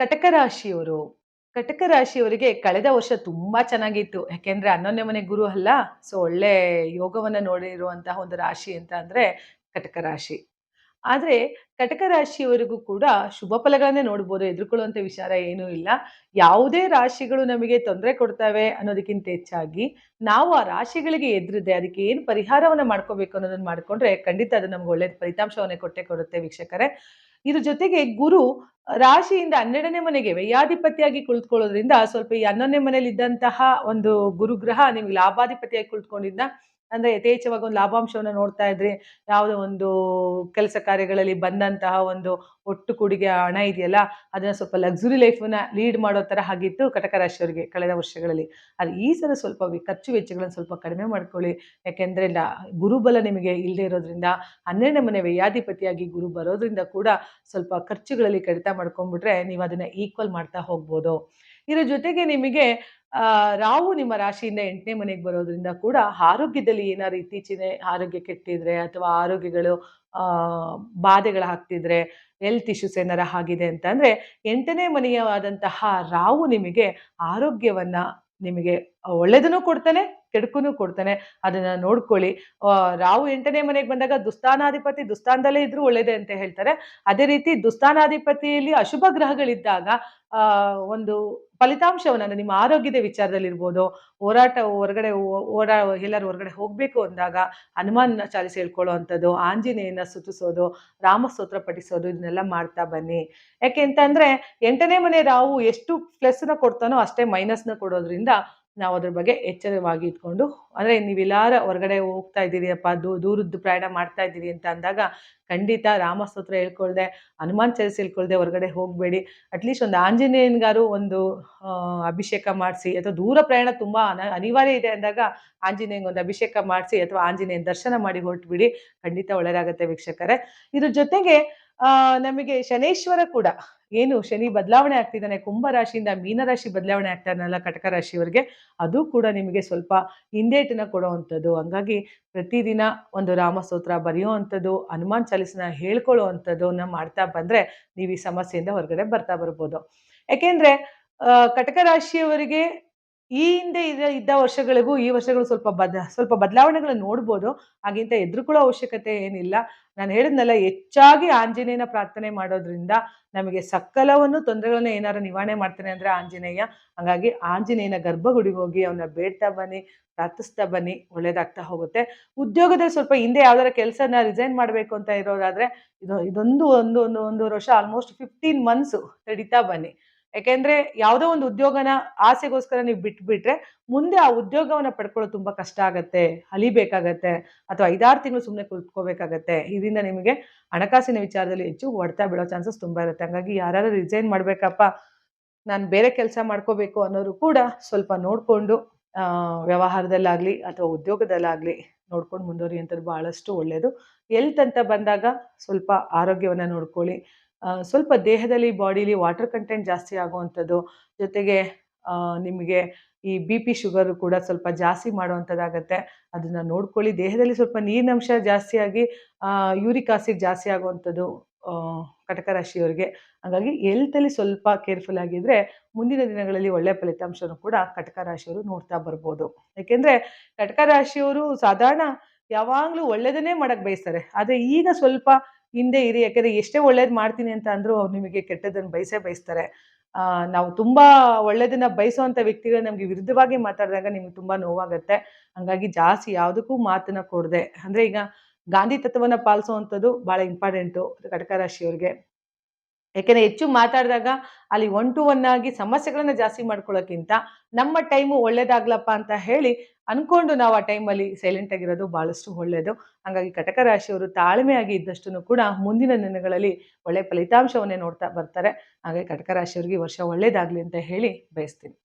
ಕಟಕ ರಾಶಿಯವರು ಕಟಕ ರಾಶಿಯವರಿಗೆ ಕಳೆದ ವರ್ಷ ತುಂಬಾ ಚೆನ್ನಾಗಿತ್ತು. ಯಾಕೆಂದ್ರೆ ಹನ್ನೊಂದನೇ ಮನೆ ಗುರು ಅಲ್ಲ, ಸೊ ಒಳ್ಳೆ ಯೋಗವನ್ನ ನೋಡಿರುವಂತಹ ಒಂದು ರಾಶಿ ಅಂತ ಅಂದ್ರೆ ಕಟಕ ರಾಶಿ ಆದ್ರೆ ಕಟಕ ರಾಶಿಯವರಿಗೂ ಕೂಡ ಶುಭ ಫಲಗಳನ್ನೇ ನೋಡ್ಬೋದು, ಎದುರುಕೊಳ್ಳುವಂತ ವಿಚಾರ ಏನೂ ಇಲ್ಲ. ಯಾವುದೇ ರಾಶಿಗಳು ನಮಗೆ ತೊಂದರೆ ಕೊಡ್ತವೆ ಅನ್ನೋದಕ್ಕಿಂತ ಹೆಚ್ಚಾಗಿ ನಾವು ಆ ರಾಶಿಗಳಿಗೆ ಎದುರಿದೆ, ಅದಕ್ಕೆ ಏನು ಪರಿಹಾರವನ್ನ ಮಾಡ್ಕೋಬೇಕು ಅನ್ನೋದನ್ನ ಮಾಡ್ಕೊಂಡ್ರೆ ಖಂಡಿತ ಅದು ನಮ್ಗೆ ಒಳ್ಳೆ ಫಲಿತಾಂಶವನ್ನೇ ಕೊಟ್ಟೆ ಕೊಡುತ್ತೆ ವೀಕ್ಷಕರೇ. ಇದ್ರ ಜೊತೆಗೆ ಗುರು ರಾಶಿಯಿಂದ ಹನ್ನೆರಡನೇ ಮನೆಗೆ ವೈಯಾಧಿಪತಿಯಾಗಿ ಕುಳಿತುಕೊಳ್ಳೋದ್ರಿಂದ ಸ್ವಲ್ಪ ಈ ಹನ್ನೊಂದನೇ ಮನೇಲಿ ಇದ್ದಂತಹ ಒಂದು ಗುರುಗ್ರಹ ನಿಮ್ಗೆ ಲಾಭಾಧಿಪತಿಯಾಗಿ ಕುಳಿತುಕೊಂಡಿದ್ದ ಅಂದ್ರೆ ಯಥೇಚ್ಛವಾಗಿ ಒಂದು ಲಾಭಾಂಶವನ್ನು ನೋಡ್ತಾ ಇದ್ರಿ ಯಾವುದೋ ಒಂದು ಕೆಲಸ ಕಾರ್ಯಗಳಲ್ಲಿ ಬಂದಂತಹ ಒಂದು ಒಟ್ಟು ಕೂಡಿಗೆ ಹಣ ಇದೆಯಲ್ಲ, ಅದನ್ನ ಸ್ವಲ್ಪ ಲಕ್ಸುರಿ ಲೈಫನ್ನ ಲೀಡ್ ಮಾಡೋ ಥರ ಆಗಿತ್ತು ಕಟಕ ರಾಶಿಯವರಿಗೆ ಕಳೆದ ವರ್ಷಗಳಲ್ಲಿ. ಅದು ಈ ಸಲ ಸ್ವಲ್ಪ ಖರ್ಚು ವೆಚ್ಚಗಳನ್ನು ಸ್ವಲ್ಪ ಕಡಿಮೆ ಮಾಡ್ಕೊಳ್ಳಿ. ಯಾಕೆಂದ್ರೆ ಗುರುಬಲ ನಿಮಗೆ ಇಲ್ಲದೆ ಇರೋದ್ರಿಂದ, ಹನ್ನೆರಡನೇ ಮನೆ ವ್ಯಯಾಧಿಪತಿಯಾಗಿ ಗುರು ಬರೋದ್ರಿಂದ ಕೂಡ ಸ್ವಲ್ಪ ಖರ್ಚುಗಳಲ್ಲಿ ಕಡಿತ ಮಾಡ್ಕೊಂಡ್ಬಿಟ್ರೆ ನೀವು ಅದನ್ನ ಈಕ್ವಲ್ ಮಾಡ್ತಾ ಹೋಗ್ಬೋದು. ಇದರ ಜೊತೆಗೆ ನಿಮಗೆ ರಾಹು ನಿಮ್ಮ ರಾಶಿಯಿಂದ ಎಂಟನೇ ಮನೆಗೆ ಬರೋದ್ರಿಂದ ಕೂಡ ಆರೋಗ್ಯದಲ್ಲಿ ಏನಾದ್ರು ಇತ್ತೀಚಿನ ಆರೋಗ್ಯ ಕೆಟ್ಟಿದ್ರೆ ಅಥವಾ ಆರೋಗ್ಯಗಳು, ಆ ಬಾಧೆಗಳಾಗ್ತಿದ್ರೆ ಹೆಲ್ತ್ ಇಶ್ಯೂಸ್ ಏನಾರ ಆಗಿದೆ ಅಂತಂದ್ರೆ ಎಂಟನೇ ಮನೆಯವಾದಂತಹ ರಾವು ನಿಮಗೆ ಆರೋಗ್ಯವನ್ನ ನಿಮಗೆ ಒಳ್ಳೇದನ್ನು ಕೊಡ್ತಾನೆ ಕೆಡುಕುನು ಕೊಡ್ತಾನೆ. ಅದನ್ನ ನೋಡ್ಕೊಳ್ಳಿ. ರಾವು ಎಂಟನೇ ಮನೆಗೆ ಬಂದಾಗ ದುಸ್ಥಾನಾಧಿಪತಿ ದುಸ್ಥಾನದಲ್ಲೇ ಇದ್ರೂ ಒಳ್ಳೇದೇ ಅಂತ ಹೇಳ್ತಾರೆ. ಅದೇ ರೀತಿ ದುಸ್ಥಾನಾಧಿಪತಿಯಲ್ಲಿ ಅಶುಭ ಗ್ರಹಗಳಿದ್ದಾಗ ಒಂದು ಫಲಿತಾಂಶವನ್ನ ನಿಮ್ಮ ಆರೋಗ್ಯದ ವಿಚಾರದಲ್ಲಿರ್ಬೋದು, ಹೋರಾಟ ಹೊರಗಡೆ ಓಡಾ ಎಲ್ಲರೂ ಹೊರಗಡೆ ಹೋಗಬೇಕು ಅಂದಾಗ ಹನುಮಾನ್ ಚಾಲಿಸಿ ಹೇಳ್ಕೊಳ್ಳೋ ಅಂಥದ್ದು ಆಂಜನೇಯನ ಸುತ್ತಿಸೋದು ರಾಮಸ್ತೋತ್ರ ಪಠಿಸೋದು, ಇದನ್ನೆಲ್ಲ ಮಾಡ್ತಾ ಬನ್ನಿ. ಯಾಕೆ ಅಂತಂದ್ರೆ ಎಂಟನೇ ಮನೆ ರಾವು ಎಷ್ಟು ಪ್ಲಸ್ನ ಕೊಡ್ತಾನೋ ಅಷ್ಟೇ ಮೈನಸ್ನ ಕೊಡೋದ್ರಿಂದ ನಾವು ಅದ್ರ ಬಗ್ಗೆ ಎಚ್ಚರವಾಗಿ ಇಟ್ಕೊಂಡು, ಅಂದ್ರೆ ನೀವೆಲ್ಲಾರ ಹೊರಗಡೆ ಹೋಗ್ತಾ ಇದ್ದೀರಿಯಪ್ಪ ದೂರದ್ದು ಪ್ರಯಾಣ ಮಾಡ್ತಾ ಇದ್ದೀರಿ ಅಂತ ಅಂದಾಗ ಖಂಡಿತ ರಾಮಸ್ತೋತ್ರ ಹೇಳ್ಕೊಳ್ದೆ, ಹನುಮಾನ್ ಚರಿಸ್ ಹೇಳ್ಕೊಳ್ದೆ ಹೊರಗಡೆ ಹೋಗಬೇಡಿ. ಅಟ್ಲೀಸ್ಟ್ ಒಂದು ಆಂಜನೇಯನ್ಗಾರು ಒಂದು ಅಭಿಷೇಕ ಮಾಡಿಸಿ, ಅಥವಾ ದೂರ ಪ್ರಯಾಣ ತುಂಬಾ ಅನ, ಅನಿವಾರ್ಯ ಇದೆ ಅಂದಾಗ ಆಂಜನೇಯಂಗೆ ಒಂದು ಅಭಿಷೇಕ ಮಾಡಿಸಿ, ಅಥವಾ ಆಂಜನೇಯನ ದರ್ಶನ ಮಾಡಿ ಹೊರಟ್ಬಿಡಿ. ಖಂಡಿತ ಒಳ್ಳೆಯದಾಗುತ್ತೆ ವೀಕ್ಷಕರೇ. ಇದ್ರ ಜೊತೆಗೆ ಆ, ನಮಗೆ ಶನೇಶ್ವರ ಕೂಡ ಏನು ಶನಿ ಬದಲಾವಣೆ ಆಗ್ತಿದ್ದಾನೆ, ಕುಂಭ ರಾಶಿಯಿಂದ ಮೀನರಾಶಿ ಬದಲಾವಣೆ ಆಗ್ತಾನಲ್ಲ ಕಟಕ ರಾಶಿಯವರಿಗೆ, ಅದು ಕೂಡ ನಿಮಗೆ ಸ್ವಲ್ಪ ಹಿಂದೇಟನ್ನ ಕೊಡುವಂಥದ್ದು. ಹಂಗಾಗಿ ಪ್ರತಿದಿನ ಒಂದು ರಾಮಸ್ತೋತ್ರ ಬರೆಯುವಂಥದ್ದು, ಹನುಮಾನ್ ಚಾಲಿಸನ ಹೇಳ್ಕೊಳ್ಳೋ ಅಂಥದ್ದನ್ನ ಮಾಡ್ತಾ ಬಂದ್ರೆ ನೀವು ಈ ಸಮಸ್ಯೆಯಿಂದ ಹೊರಗಡೆ ಬರ್ತಾ ಬರ್ಬೋದು. ಯಾಕೆಂದ್ರೆ ಕಟಕ ರಾಶಿಯವರಿಗೆ ಈ ಹಿಂದೆ ಇದ, ಇದ್ದ ವರ್ಷಗಳಿಗೂ ಈ ವರ್ಷಗಳು ಸ್ವಲ್ಪ ಬದ, ಸ್ವಲ್ಪ ಬದಲಾವಣೆಗಳನ್ನ ನೋಡ್ಬೋದು. ಹಾಗಿಂತ ಎದುರುಕೊಳ್ಳೋ ಅವಶ್ಯಕತೆ ಏನಿಲ್ಲ. ನಾನು ಹೇಳಿದ್ನಲ್ಲ, ಹೆಚ್ಚಾಗಿ ಆಂಜನೇಯನ ಪ್ರಾರ್ಥನೆ ಮಾಡೋದ್ರಿಂದ ನಮಗೆ ಸಕಲವನ್ನು ತೊಂದರೆಗಳನ್ನ ಏನಾದ್ರು ನಿವಾರಣೆ ಮಾಡ್ತಾನೆ ಅಂದ್ರೆ ಆಂಜನೇಯ. ಹಾಗಾಗಿ ಆಂಜನೇಯನ ಗರ್ಭಗುಡಿಗೆ ಹೋಗಿ ಅವನ್ನ ಬೇಡ್ತಾ ಬನ್ನಿ, ಪ್ರಾರ್ಥಿಸ್ತಾ ಬನ್ನಿ, ಒಳ್ಳೇದಾಗ್ತಾ ಹೋಗುತ್ತೆ. ಉದ್ಯೋಗದಲ್ಲಿ ಸ್ವಲ್ಪ ಹಿಂದೆ ಯಾವ್ದಾರ ಕೆಲಸನ ರಿಸೈನ್ ಮಾಡಬೇಕು ಅಂತ ಇರೋದಾದ್ರೆ ಇದು, ಇದೊಂದು ಒಂದು ಒಂದು ಒಂದೂವರೆ ವರ್ಷ ಆಲ್ಮೋಸ್ಟ್ ಫಿಫ್ಟೀನ್ ಮಂತ್ಸು ತಡಿತಾ ಬನ್ನಿ. ಯಾಕೆಂದ್ರೆ ಯಾವುದೋ ಒಂದು ಉದ್ಯೋಗನ ಆಸೆಗೋಸ್ಕರ ನೀವು ಬಿಟ್ಬಿಟ್ರೆ ಮುಂದೆ ಆ ಉದ್ಯೋಗವನ್ನ ಪಡ್ಕೊಳ್ಳೋದು ತುಂಬಾ ಕಷ್ಟ ಆಗತ್ತೆ, ಅಲಿಬೇಕಾಗತ್ತೆ, ಅಥವಾ ಐದಾರು ತಿಂಗಳು ಸುಮ್ಮನೆ ಕುತ್ಕೋಬೇಕಾಗತ್ತೆ. ಇದರಿಂದ ನಿಮಗೆ ಹಣಕಾಸಿನ ವಿಚಾರದಲ್ಲಿ ಹೆಚ್ಚು ಹೊಡ್ತಾ ಬೀಳೋ ಚಾನ್ಸಸ್ ತುಂಬಾ ಇರುತ್ತೆ. ಹಂಗಾಗಿ ಯಾರು ರಿಸೈನ್ ಮಾಡ್ಬೇಕಪ್ಪ, ನಾನು ಬೇರೆ ಕೆಲಸ ಮಾಡ್ಕೋಬೇಕು ಅನ್ನೋರು ಕೂಡ ಸ್ವಲ್ಪ ನೋಡಿಕೊಂಡು ವ್ಯವಹಾರದಲ್ಲಾಗಲಿ ಅಥವಾ ಉದ್ಯೋಗದಲ್ಲಾಗಲಿ ನೋಡ್ಕೊಂಡು ಮುಂದುವರಿಯುವಂಥದ್ದು ಬಹಳಷ್ಟು ಒಳ್ಳೆಯದು ಎಲ್ತ್ ಅಂತ ಬಂದಾಗ ಸ್ವಲ್ಪ ಆರೋಗ್ಯವನ್ನು ನೋಡ್ಕೊಳ್ಳಿ. ಸ್ವಲ್ಪ ದೇಹದಲ್ಲಿ ಬಾಡಿಲಿ ವಾಟರ್ ಕಂಟೆಂಟ್ ಜಾಸ್ತಿ ಆಗುವಂಥದ್ದು, ಜೊತೆಗೆ ನಿಮಗೆ ಈ ಬಿ ಪಿ ಶುಗರು ಕೂಡ ಸ್ವಲ್ಪ ಜಾಸ್ತಿ ಮಾಡುವಂಥದ್ದಾಗತ್ತೆ. ಅದನ್ನು ನೋಡ್ಕೊಳ್ಳಿ. ದೇಹದಲ್ಲಿ ಸ್ವಲ್ಪ ನೀರಿನಂಶ ಜಾಸ್ತಿಯಾಗಿ ಯೂರಿಕ್ ಆಸಿಡ್ ಜಾಸ್ತಿ ಆಗುವಂಥದ್ದು ಕಟಕ ರಾಶಿಯವರಿಗೆ ಹಾಗಾಗಿ ಎಲ್ತಲ್ಲಿ ಸ್ವಲ್ಪ ಕೇರ್ಫುಲ್ ಆಗಿದ್ರೆ ಮುಂದಿನ ದಿನಗಳಲ್ಲಿ ಒಳ್ಳೆಯ ಫಲಿತಾಂಶನೂ ಕೂಡ ಕಟಕ ರಾಶಿಯವರು ನೋಡ್ತಾ ಬರ್ಬೋದು. ಯಾಕೆಂದ್ರೆ ಕಟಕ ರಾಶಿಯವರು ಸಾಧಾರಣ ಯಾವಾಗಲೂ ಒಳ್ಳೆಯದನ್ನೇ ಮಾಡಕ್ ಬಯಸ್ತಾರೆ. ಆದರೆ ಈಗ ಸ್ವಲ್ಪ ಹಿಂದೆ ಇರಿ, ಯಾಕಂದ್ರೆ ಎಷ್ಟೇ ಒಳ್ಳೇದು ಮಾಡ್ತೀನಿ ಅಂತ ಅಂದರೂ ಅವ್ರು ನಿಮಗೆ ಕೆಟ್ಟದನ್ನು ಬಯಸೇ ಬಯಸ್ತಾರೆ. ನಾವು ತುಂಬಾ ಒಳ್ಳೇದನ್ನ ಬಯಸುವಂತ ವ್ಯಕ್ತಿಗಳು ನಮಗೆ ವಿರುದ್ಧವಾಗಿ ಮಾತಾಡಿದಾಗ ನಿಮ್ಗೆ ತುಂಬಾ ನೋವಾಗುತ್ತೆ. ಹಂಗಾಗಿ ಜಾಸ್ತಿ ಯಾವುದಕ್ಕೂ ಮಾತನ್ನ ಕೊಡದೆ. ಅಂದ್ರೆ ಈಗ ಗಾಂಧಿ ತತ್ವವನ್ನ ಪಾಲಿಸುವಂಥದ್ದು ಬಹಳ ಇಂಪಾರ್ಟೆಂಟು ಕಟಕ ರಾಶಿಯವ್ರಿಗೆ. ಯಾಕೆಂದ್ರೆ ಹೆಚ್ಚು ಮಾತಾಡಿದಾಗ ಅಲ್ಲಿ ಒನ್ ಟು ಒನ್ ಆಗಿ ಸಮಸ್ಯೆಗಳನ್ನ ಜಾಸ್ತಿ ಮಾಡ್ಕೊಳ್ಳೋಕ್ಕಿಂತ ನಮ್ಮ ಟೈಮು ಒಳ್ಳೇದಾಗ್ಲಪ್ಪ ಅಂತ ಹೇಳಿ ಅನ್ಕೊಂಡು ನಾವು ಆ ಟೈಮಲ್ಲಿ ಸೈಲೆಂಟ್ ಆಗಿರೋದು ಬಹಳಷ್ಟು ಒಳ್ಳೆಯದು ಹಾಗಾಗಿ ಕಟಕ ರಾಶಿಯವರು ತಾಳ್ಮೆಯಾಗಿ ಇದ್ದಷ್ಟು ಕೂಡ ಮುಂದಿನ ದಿನಗಳಲ್ಲಿ ಒಳ್ಳೆ ಫಲಿತಾಂಶವನ್ನೇ ನೋಡ್ತಾ ಬರ್ತಾರೆ. ಹಾಗಾಗಿ ಕಟಕ ರಾಶಿಯವರಿಗೆ ವರ್ಷ ಒಳ್ಳೇದಾಗ್ಲಿ ಅಂತ ಹೇಳಿ ಬಯಸ್ತೀನಿ.